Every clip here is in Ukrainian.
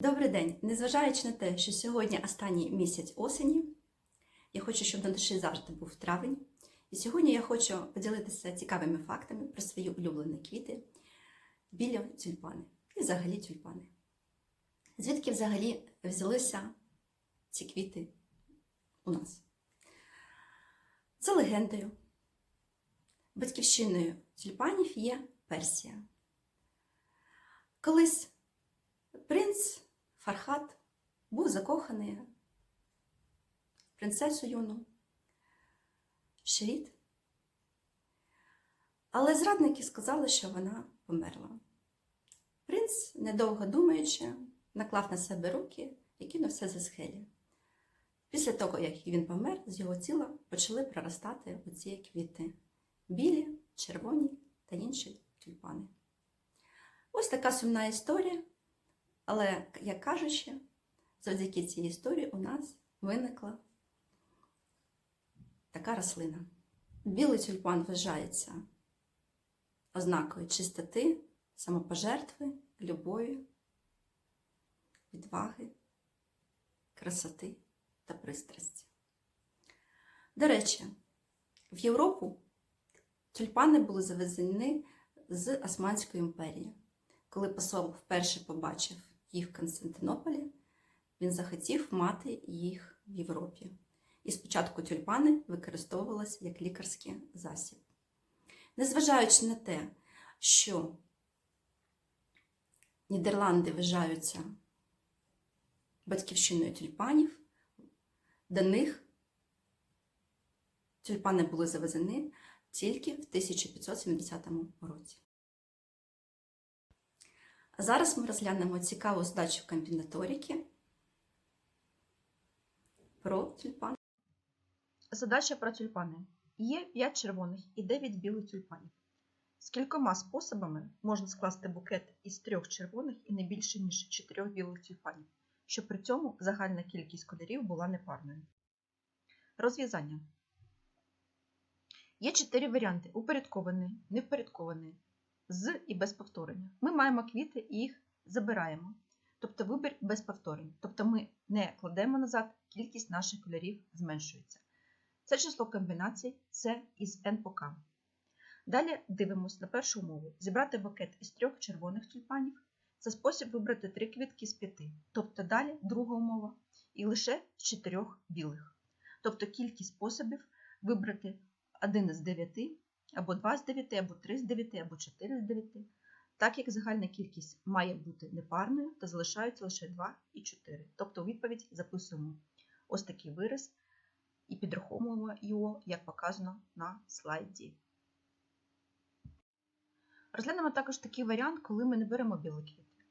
Добрий день! Незважаючи на те, що сьогодні останній місяць осені, я хочу, щоб на душі завжди був травень. І сьогодні я хочу поділитися цікавими фактами про свої улюблені квіти біля тюльпани і взагалі тюльпани. Звідки взагалі взялися ці квіти у нас? За легендою, батьківщиною тюльпанів є Персія. Колись принц Фархат був закоханий в принцесу юну Шеріт. Але зрадники сказали, що вона померла. Принц, недовго думаючи, наклав на себе руки і кинув все за схелі. Після того, як він помер, з його тіла почали проростати оці квіти білі, червоні та інші тюльпани. Ось така сумна історія. Але, як кажучи, завдяки цій історії у нас виникла така рослина. Білий тюльпан вважається ознакою чистоти, самопожертви, любові, відваги, красоти та пристрасті. До речі, в Європу тюльпани були завезені з Османської імперії. Коли посол вперше побачив їх в Константинополі, він захотів мати їх в Європі. І спочатку тюльпани використовувалися як лікарський засіб. Незважаючи на те, що Нідерланди вважаються батьківщиною тюльпанів, до них тюльпани були завезені тільки в 1570 році. А зараз ми розглянемо цікаву задачу комбінаторики про тюльпан. Задача про тюльпани. Є 5 червоних і 9 білих тюльпанів. З кількома способами можна скласти букет із трьох червоних і не більше, ніж чотирьох білих тюльпанів, щоб при цьому загальна кількість кольорів була непарною. Розв'язання. Є чотири варіанти: упорядкований, невпорядкований, з і без повторення. Ми маємо квіти і їх забираємо. Тобто вибір без повторень. Тобто ми не кладемо назад, кількість наших кольорів зменшується. Це число комбінацій це із k. Далі дивимося на першу умову. Зібрати букет із трьох червоних тюльпанів. Це спосіб вибрати три квітки з п'яти. Тобто далі друга умова. І лише з чотирьох білих. Тобто кількість способів вибрати один з дев'яти, або два з дев'яти, або три з дев'яти, або чотири з дев'яти. Так як загальна кількість має бути непарною, то залишаються лише 2 і 4. Тобто у відповідь записуємо ось такий вираз і підраховуємо його, як показано на слайді. Розглянемо також такий варіант, коли ми не беремо білі квіти.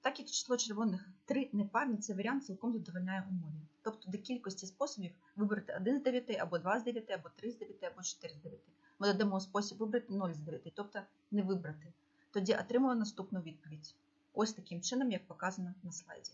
Так як число червоних 3 непарне, цей варіант цілком задовольняє умові. Тобто до кількості способів вибрати 1 з 9, або 2 з 9, або 3 з 9, або 4 з 9. Ми додамо спосіб вибрати 0 з 9, тобто не вибрати. Тоді отримуємо наступну відповідь. Ось таким чином, як показано на слайді.